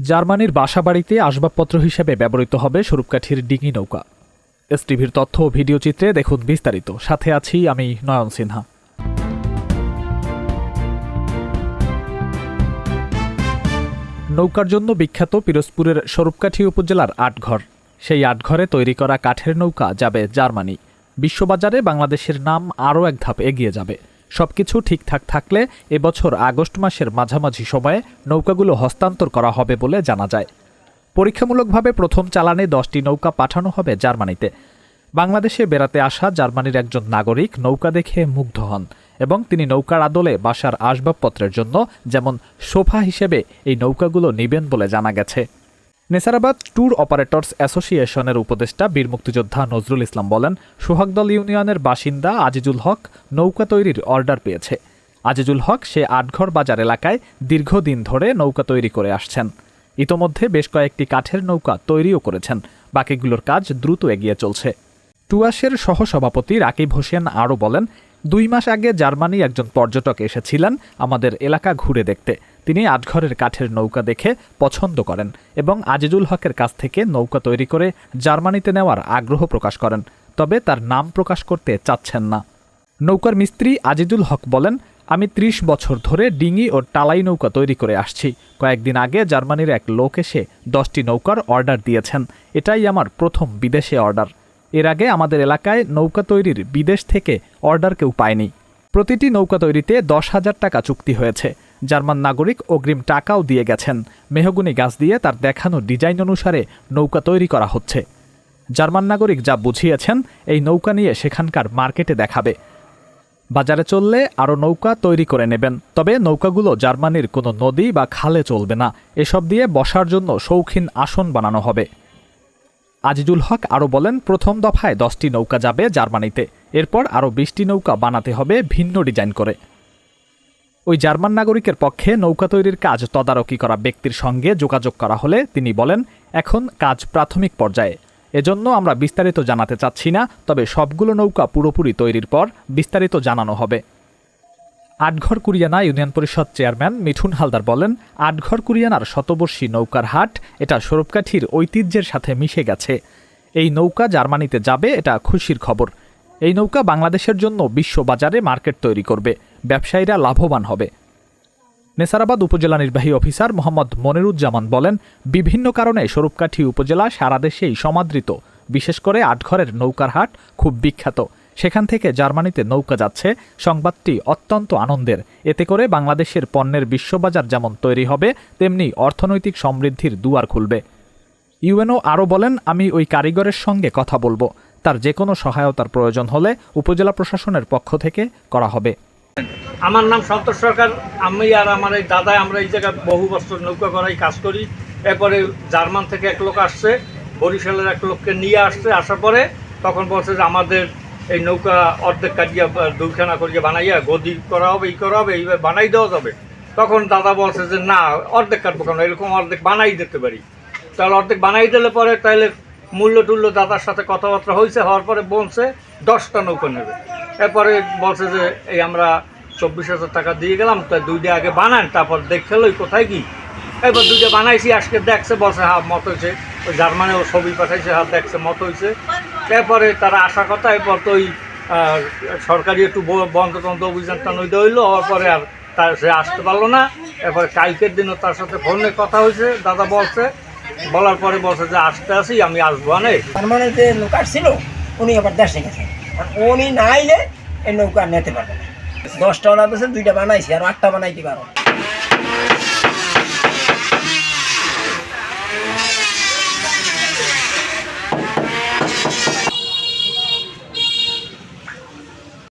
জার্মানির বাসাবাড়িতে আসবাবপত্র হিসেবে ব্যবহৃত হবে স্বরূপকাঠির ডিঙি নৌকা। এস টিভির তথ্য ও ভিডিও চিত্রে দেখুন বিস্তারিত। সাথে আছি আমি নয়ন সিনহা। নৌকার জন্য বিখ্যাত পিরোজপুরের স্বরূপকাঠি উপজেলার আটঘর। সেই আটঘরে তৈরি করা কাঠের নৌকা যাবে জার্মানি। বিশ্ববাজারে বাংলাদেশের নাম আরও এক ধাপ এগিয়ে যাবে। সবকিছু ঠিকঠাক থাকলে এবছর আগস্ট মাসের মাঝামাঝি সময়ে নৌকাগুলো হস্তান্তর করা হবে বলে জানা যায়। পরীক্ষামূলকভাবে প্রথম চালানে দশটি নৌকা পাঠানো হবে জার্মানিতে। বাংলাদেশে বেড়াতে আসা জার্মানির একজন নাগরিক নৌকা দেখে মুগ্ধ হন এবং তিনি নৌকার আদলে বাসার আসবাবপত্রের জন্য যেমন সোফা হিসেবে এই নৌকাগুলো নেবেন বলে জানা গেছে। নেসারাবাদ ট্যুর অপারেটরস অ্যাসোসিয়েশনের উপদেষ্টা বীর মুক্তিযোদ্ধা নজরুল ইসলাম বলেন, সোহাগদল ইউনিয়নের বাসিন্দা আজিজুল হক নৌকা তৈরির অর্ডার পেয়েছে। আজিজুল হক সে আটঘর বাজার এলাকায় দীর্ঘদিন ধরে নৌকা তৈরি করে আসছেন। ইতোমধ্যে বেশ কয়েকটি কাঠের নৌকা তৈরিও করেছেন। বাকিগুলোর কাজ দ্রুত এগিয়ে চলছে। টুয়াসের সহসভাপতি রাকিব হোসেন আরও বলেন, দুই মাস আগে জার্মানি একজন পর্যটক এসেছিলেন আমাদের এলাকা ঘুরে দেখতে। তিনি আটঘরের কাঠের নৌকা দেখে পছন্দ করেন এবং আজিজুল হকের কাছ থেকে নৌকা তৈরি করে জার্মানিতে নেওয়ার আগ্রহ প্রকাশ করেন, তবে তার নাম প্রকাশ করতে চাচ্ছেন না। নৌকার মিস্ত্রি আজিজুল হক বলেন, আমি ত্রিশ বছর ধরে ডিঙি ও টালাই নৌকা তৈরি করে আসছি। কয়েকদিন আগে জার্মানির এক লোক এসে দশটি নৌকার অর্ডার দিয়েছেন। এটাই আমার প্রথম বিদেশে অর্ডার। এর আগে আমাদের এলাকায় নৌকা তৈরির বিদেশ থেকে অর্ডার কেউ পায়নি। প্রতিটি নৌকা তৈরিতে দশ হাজার টাকা চুক্তি হয়েছে। জার্মান নাগরিক অগ্রিম টাকাও দিয়ে গেছেন। মেহগুনি গাছ দিয়ে তার দেখানো ডিজাইন অনুসারে নৌকা তৈরি করা হচ্ছে। জার্মান নাগরিক যা বুঝিয়েছেন, এই নৌকা নিয়ে সেখানকার মার্কেটে দেখাবে। বাজারে চললে আরও নৌকা তৈরি করে নেবেন। তবে নৌকাগুলো জার্মানির কোনো নদী বা খালে চলবে না। এসব দিয়ে বসার জন্য শৌখিন আসন বানানো হবে। আজিজুল হক আরও বলেন, প্রথম দফায় দশটি নৌকা যাবে জার্মানিতে। এরপর আরও বিশটি নৌকা বানাতে হবে ভিন্ন ডিজাইন করে। ওই জার্মান নাগরিকের পক্ষে নৌকা তৈরির কাজ তদারকি করা ব্যক্তির সঙ্গে যোগাযোগ করা হলে তিনি বলেন, এখন কাজ প্রাথমিক পর্যায়ে। এজন্য আমরা বিস্তারিত জানাতে চাচ্ছি না, তবে সবগুলো নৌকা পুরোপুরি তৈরির পর বিস্তারিত জানানো হবে। আটঘর কুরিয়ানা ইউনিয়ন পরিষদ চেয়ারম্যান মিঠুন হালদার বলেন, আটঘর কুরিয়ানার শতবর্ষী নৌকার হাট, এটা সরবকাঠির ঐতিহ্যের সাথে মিশে গেছে। এই নৌকা জার্মানিতে যাবে, এটা খুশির খবর। এই নৌকা বাংলাদেশের জন্য বিশ্ববাজারে মার্কেট তৈরি করবে। ব্যবসায়ীরা লাভবান হবে। নেসারাবাদ উপজেলা নির্বাহী অফিসার মোহাম্মদ মনিরুজ্জামান বলেন, বিভিন্ন কারণে স্বরূপকাঠি উপজেলা সারা দেশেই সমাদৃত। বিশেষ করে আটঘরের নৌকার হাট খুব বিখ্যাত। সেখান থেকে জার্মানিতে নৌকা যাচ্ছে। সংবাদটি অত্যন্ত আনন্দের। এতে করে বাংলাদেশের পণ্যের বিশ্ববাজার যেমন তৈরি হবে, তেমনি অর্থনৈতিক সমৃদ্ধির দুয়ার খুলবে। ইউএনও আরও বলেন, আমি ওই কারিগরের সঙ্গে কথা বলব। তার যে কোনো সহায়তার প্রয়োজন হলে উপজেলা প্রশাসনের পক্ষ থেকে করা হবে। আমার নাম সন্তোষ সরকার। আমি আর আমার এই দাদা আমরা এই জায়গায় বহু বছর নৌকা করাই কাজ করি। এরপরে জার্মান থেকে এক লোক আসছে, বরিশালের এক লোককে নিয়ে আসছে। আসার পরে তখন বলছে যে, আমাদের এই নৌকা অর্ধেক কাটিয়া, দুইখানা করিয়া বানাইয়া গদি করা হবে, ই করা হবে, এইভাবে বানাই দেওয়া যাবে। তখন দাদা বলছে যে, না, অর্ধেক কাটবো কেন? এরকম অর্ধেক বানাই দিতে পারি। তাহলে অর্ধেক বানাই দিলে পরে তাহলে মূল্য টুল্য দাদার সাথে কথাবার্তা হয়েছে হওয়ার পরে বলছে দশটা নৌকো নেবে। এরপরে বলছে যে, এই আমরা চব্বিশ হাজার টাকা দিয়ে গেলাম তা দুইটা আগে বানান, তারপর দেখে লই কোথায় কি? এবার দুইটা বানাইছি, আজকে দেখছে, বলছে হ্যাঁ মত হয়েছে ওই জার্মানিও ছবি পাঠাইছে হ্যাঁ দেখছে, মত হয়েছে এরপরে তারা আসার কথা, এরপর তো ওই সরকারি একটু ব- বন্ধ টন্ধ অভিযানটা নইতে হইল, হওয়ার পরে আর তার সে আসতে পারল না। এরপরে কালকের দিনও তার সাথে ফোনে কথা হয়েছে দাদা বলছে বলার পরে বলছে যে আসতে আসি আমি আসব, আনে। তার মানে যে নৌকা ছিল, উনি আবার দেশে গেছে। উনি না আইলে এই নৌকা নিতে পারবে না। দশটা বানাতেছে দুইটা বানাইছি, আর আটটা বানাইতে পারো।